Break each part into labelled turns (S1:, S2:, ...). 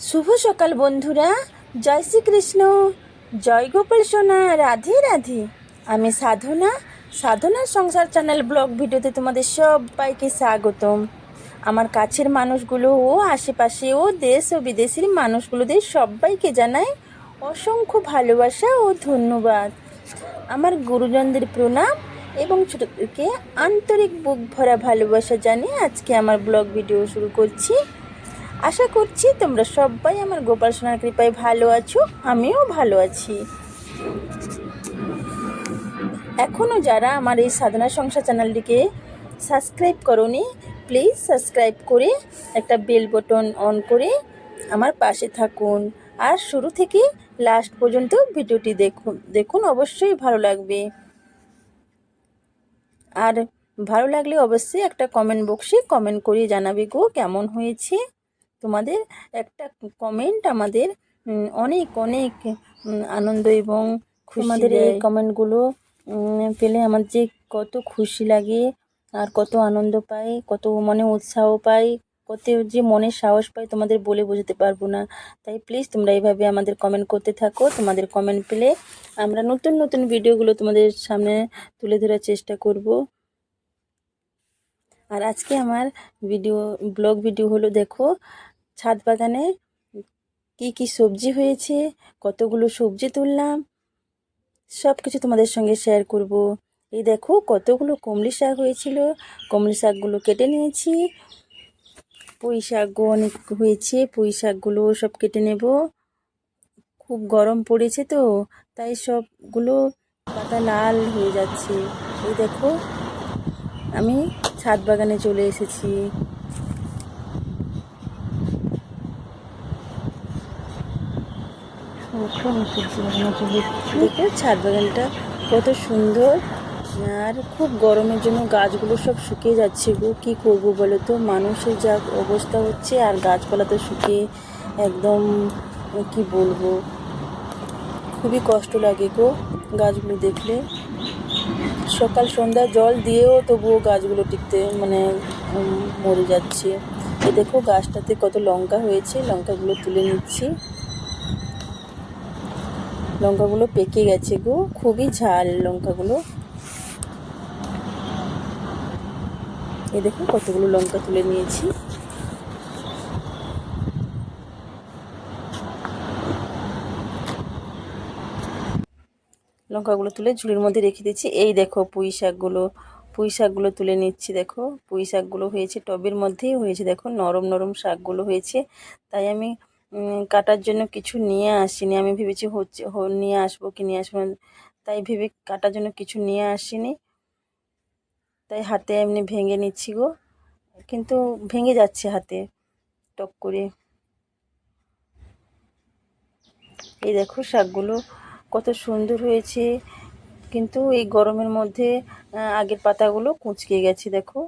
S1: শুভ সকাল বন্ধুরা। জয় শ্রীকৃষ্ণ। জয় গোপাল সোনা। রাধে রাধে। আমি সাধনা। সাধনার সংসার চ্যানেল ব্লগ ভিডিওতে তোমাদের সবাইকে স্বাগতম। আমার কাছের মানুষগুলো ও আশেপাশে ও দেশ ও বিদেশের মানুষগুলোদের সবাইকে জানাই অসংখ্য ভালোবাসা ও ধন্যবাদ। আমার গুরুজনদের প্রণাম এবং ছোটদেরকে আন্তরিক বুক ভরা ভালোবাসা জানিয়ে আজকে আমার ব্লগ ভিডিও শুরু করছি। আশা করছি তোমরা সবাই আমার গোপাল সোনার কৃপায় ভালো আছো, আমিও ভালো আছি। এখনও যারা আমার এই সাধনা সংসার চ্যানেলটিকে সাবস্ক্রাইব করনি, প্লিজ সাবস্ক্রাইব করে একটা বেল বটন অন করে আমার পাশে থাকুন। আর শুরু থেকে লাস্ট পর্যন্ত ভিডিওটি দেখুন দেখুন অবশ্যই ভালো লাগবে। আর ভালো লাগলে অবশ্যই একটা কমেন্ট বক্সে কমেন্ট করে জানাবে গো, কেমন হয়েছে? তোমাদের একটা কমেন্ট আমাদের অনেক অনেক আনন্দ এবং তোমাদের এই কমেন্টগুলো পেলে আমার যে কত খুশি লাগে আর কত আনন্দ পাই কত মনে উৎসাহ পাই কত যে মনে সাহস পাই তোমাদের বলে বোঝাতে পারব না। তাই প্লিজ তোমরা এইভাবে আমাদের কমেন্ট করতে থাকো। তোমাদের কমেন্ট পেলে আমরা নতুন নতুন ভিডিওগুলো তোমাদের সামনে তুলে ধরার চেষ্টা করব। আর আজকে আমার ভিডিও ব্লগ ভিডিও হলো দেখো ছাদ বাগানে কি কি সবজি হয়েছে, কতগুলো সবজি তুললাম সব কিছু তোমাদের সঙ্গে শেয়ার করব। এই দেখো কতগুলো কমলি শাক হয়েছিল, কমলি শাকগুলো কেটে নিয়েছি। পুঁই শাকও অনেক হয়েছে, পুঁই শাকগুলো সব কেটে নেব। খুব গরম পড়েছে তো, তাই সবগুলো পাতা লাল হয়ে যাচ্ছে। এই দেখো, আমি ছাদ বাগানে চলে এসেছি। ছাদ বাগানটা কত সুন্দর। আর খুব গরমের জন্য গাছগুলো সব শুকিয়ে যাচ্ছে গো। কী করব বলো তো? মানুষের যা অবস্থা হচ্ছে, আর গাছপালা তো শুকিয়ে একদম, কি বলব? খুবই কষ্ট লাগে গো গাছগুলো দেখলে। সকাল সন্ধ্যা জল দিয়েও তবুও গাছগুলো টিকতে মানে মরে যাচ্ছে। এ দেখো গাছটাতে কত লঙ্কা হয়েছে, লঙ্কাগুলো তুলে নিচ্ছি। লঙ্কাগুলো পেকে গেছে গো, খুবই ঝাল লঙ্কাগুলো। এ দেখো কতগুলো লঙ্কা তুলে নিয়েছি। লঙ্কাগুলো তুলে ঝুড়ির মধ্যে রেখে দিচ্ছি। এই দেখো পুঁই শাকগুলো পুঁই শাকগুলো তুলে নিচ্ছি দেখো। পুঁই শাকগুলো হয়েছে টবের মধ্যেই হয়েছে দেখো, নরম নরম শাকগুলো হয়েছে। তাই আমি কাটার জন্য কিছু নিয়ে আসিনি। আমি ভেবেছি হচ্ছে নিয়ে আসব কি নিয়ে আসব। তাই ভেবে কাটার জন্য কিছু নিয়ে আসিনি। তাই হাতে এমনি ভেঙে নিচ্ছি গো। কিন্তু ভেঙে যাচ্ছে হাতে, টক করে। এই দেখো শাকগুলো কত সুন্দর হয়েছে। কিন্তু এই গরমের মধ্যে আগের পাতাগুলো কুঁচকে গেছে দেখো।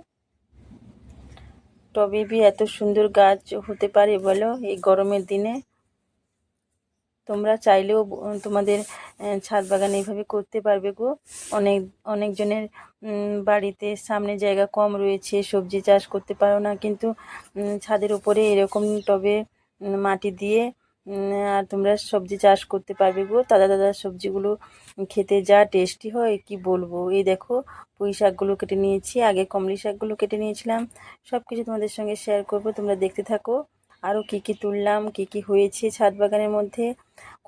S1: টবে বি এত সুন্দর গাছ হতে পারে বলো এই গরমের দিনে? তোমরা চাইলেও তোমাদের ছাদ বাগান এইভাবে করতে পারবে গো। অনেক, অনেকজনের বাড়িতে সামনে জায়গা কম রয়েছে, সবজি চাষ করতে পারো না, কিন্তু ছাদের উপরে এরকম টবে মাটি দিয়ে আর তোমরা সবজি চাষ করতে পারবে গো। তাজা তাজা সবজিগুলো খেতে যা টেস্টি হয়, কি বলব? এই দেখো, পুঁই শাকগুলো কেটে নিয়েছি, আগে কমলি শাকগুলো কেটে নিয়েছিলাম। সব কিছু তোমাদের সঙ্গে শেয়ার করব, তোমরা দেখতে থাকো। আরও কী কী তুললাম, কী কী হয়েছে ছাদ বাগানের মধ্যে?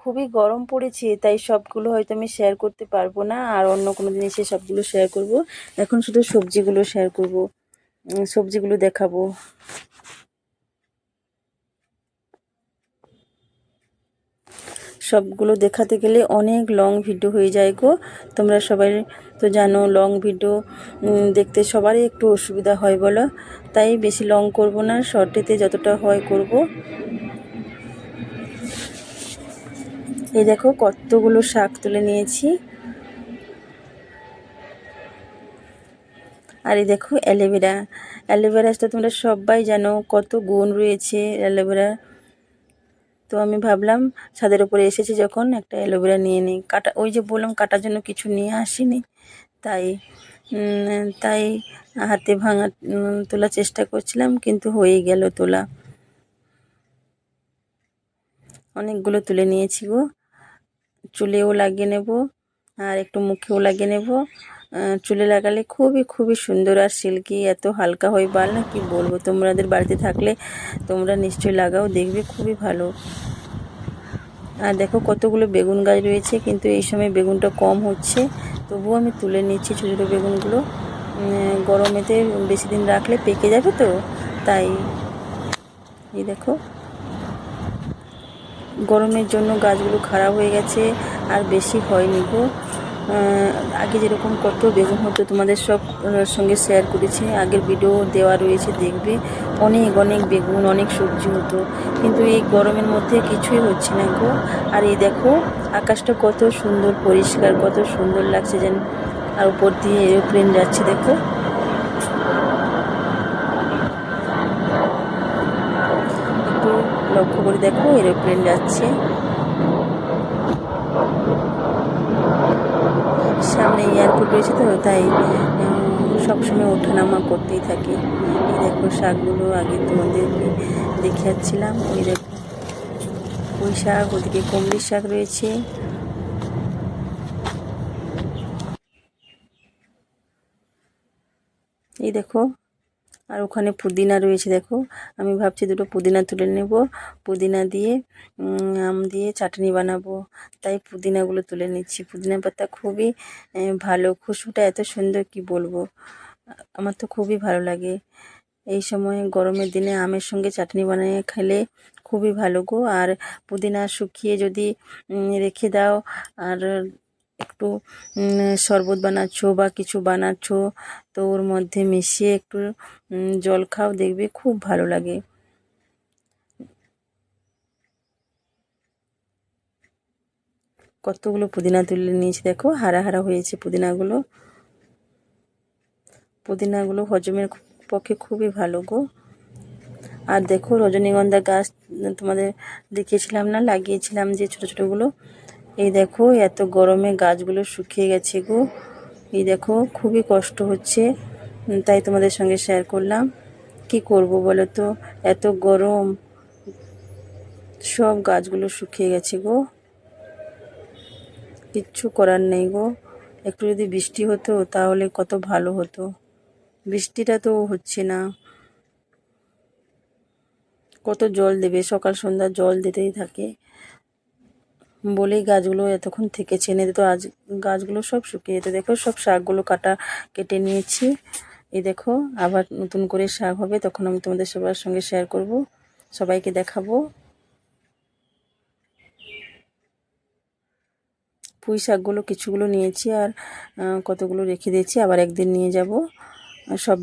S1: খুবই গরম পড়েছে, তাই সবগুলো হয়তো আমি শেয়ার করতে পারব না, আর অন্য কোনো দিন এসে সবগুলো শেয়ার করব। এখন শুধু সবজিগুলো শেয়ার করব সবজিগুলো দেখাবো। সবগুলো দেখাতে গেলে অনেক লং ভিডিও হয়ে যায় গো। তোমরা সবাই তো জানো লং ভিডিও দেখতে সবারই একটু অসুবিধা হয় বলো। তাই বেশি লং করব না শর্টেতে যতটা হয় করব। এই দেখো কতগুলো শাক তুলে নিয়েছি। আর এই দেখো অ্যালোভেরা। অ্যালোভেরাটা তোমরা সবাই জানো কত গুণ রয়েছে অ্যালোভেরা। তো আমি ভাবলাম ছাদের উপরে এসেছি যখন একটা অ্যালোভেরা নিয়ে নিই। কাটা, ওই যে বললাম কাটার জন্য কিছু নিয়ে আসিনি। তাই তাই হাতে ভাঙা তোলার চেষ্টা করছিলাম কিন্তু হয়ে গেল তোলা। অনেকগুলো তুলে নিয়েছি গো। চুলেও লাগিয়ে নেব আর একটু মুখেও লাগিয়ে নেব। চুলে লাগালে খুবই খুবই সুন্দর আর সিল্কি, এত হালকা হয় বাল না, কি বলব? তোমাদের বাড়িতে থাকলে তোমরা নিশ্চয়ই লাগাও, দেখবে খুবই ভালো। আর দেখো কতগুলো বেগুন গাছ রয়েছে, কিন্তু এই সময় বেগুনটা কম হচ্ছে, তবুও আমি তুলে নিচ্ছি ছোটো ছোটো বেগুনগুলো। গরমেতে বেশি দিন রাখলে পেকে যাবে তো, তাই। এই দেখো। গরমের জন্য গাছগুলো খারাপ হয়ে গেছে, আর বেশি হয়নি গো। আগে যেরকম কত বেগুন হতো, তোমাদের সব সঙ্গে শেয়ার করেছি। আগের ভিডিও দেওয়া রয়েছে, দেখবে। অনেক অনেক বেগুন, অনেক সবজি হতো। কিন্তু এই গরমের মধ্যে কিছুই হচ্ছে না গো। আর এই দেখো, আকাশটা কত সুন্দর, পরিষ্কার, কত সুন্দর লাগছে যেন। আর উপর দিয়ে এরোপ্লেন যাচ্ছে, দেখো। একটু লক্ষ্য করে দেখো এরোপ্লেন যাচ্ছে। সামনে এয়ারপোর্ট রয়েছে তো, তাই সবসময় ওঠানামা করতেই থাকি। এই দেখো শাকগুলো আগে তোমাদেরকে দেখে যাচ্ছিলাম ওই দেখো ওই শাক, ওদিকে কুমড়ির শাক রয়েছে। এই দেখো আর ওখানে পুদিনা রয়েছে, দেখো। আমি ভাবছি দুটো পুদিনা তুলে নেব। পুদিনা দিয়ে আম দিয়ে চাটনি বানাবো। তাই পুদিনাগুলো তুলে নিচ্ছি। পুদিনা পাতা খুবই ভালো। খুশবুটা এত সুন্দর, কি বলব? আমার তো খুবই ভালো লাগে। এই সময় গরমের দিনে আমের সঙ্গে চাটনি বানিয়ে খেলে খুবই ভালো গো। আর পুদিনা শুকিয়ে যদি রেখে দাও, আর একটু শরবত বানাচ্ছো বা কিছু বানাচ্ছো, তো ওর মধ্যে মিশিয়ে একটু জল খাও, দেখবে খুব ভালো লাগে। কতগুলো পুদিনা তুলে নিয়েছি, দেখো, হারা হারা হয়েছে পুদিনাগুলো। পুদিনাগুলো হজমের পক্ষে খুবই ভালো গো। আর দেখো, রজনীগন্ধা গাছ তোমাদের দেখিয়েছিলাম না, লাগিয়েছিলাম যে ছোট ছোটোগুলো। এই দেখো, এত গরমে গাছগুলো শুকিয়ে গেছে গো। এই দেখো, খুবই কষ্ট হচ্ছে। তাই তোমাদের সঙ্গে শেয়ার করলাম। কি করব বলো তো? এত গরম। সব গাছগুলো শুকিয়ে গেছে গো। কিচ্ছু করার নেই গো। একটু যদি বৃষ্টি হতো, তাহলে কত ভালো হতো। বৃষ্টিটা তো হচ্ছে না। কত জল দেবে? সকাল সন্ধ্যা জল দিতেই থাকে। বলেই গাছগুলো এতক্ষণ থেকেছে। এনে তো আজ গাছগুলো সব শুকিয়ে যেত। দেখো, সব শাকগুলো কাটা, কেটে নিয়েছি। এই দেখো, আবার নতুন করে শাক হবে। তখন আমি তোমাদের সবার সঙ্গে শেয়ার করব। সবাইকে দেখাবো। পুঁই শাকগুলো, কিছুগুলো নিয়েছি আর কতগুলো রেখে দিয়েছি। আবার একদিন নিয়ে যাব। সব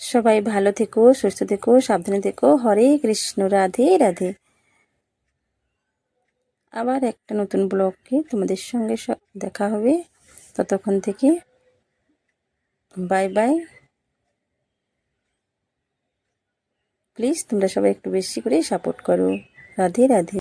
S1: সবাই ভালো থেকো, সুস্থ থেকো, সাবধানে থেকো। হরে কৃষ্ণ, রাধে রাধে। আবার একটা নতুন ব্লগকে তোমাদের সঙ্গে দেখা হবে। ততক্ষণ থেকে বাই বাই প্লিজ তোমরা সবাই একটু বেশি করে সাপোর্ট করো। রাধে রাধে।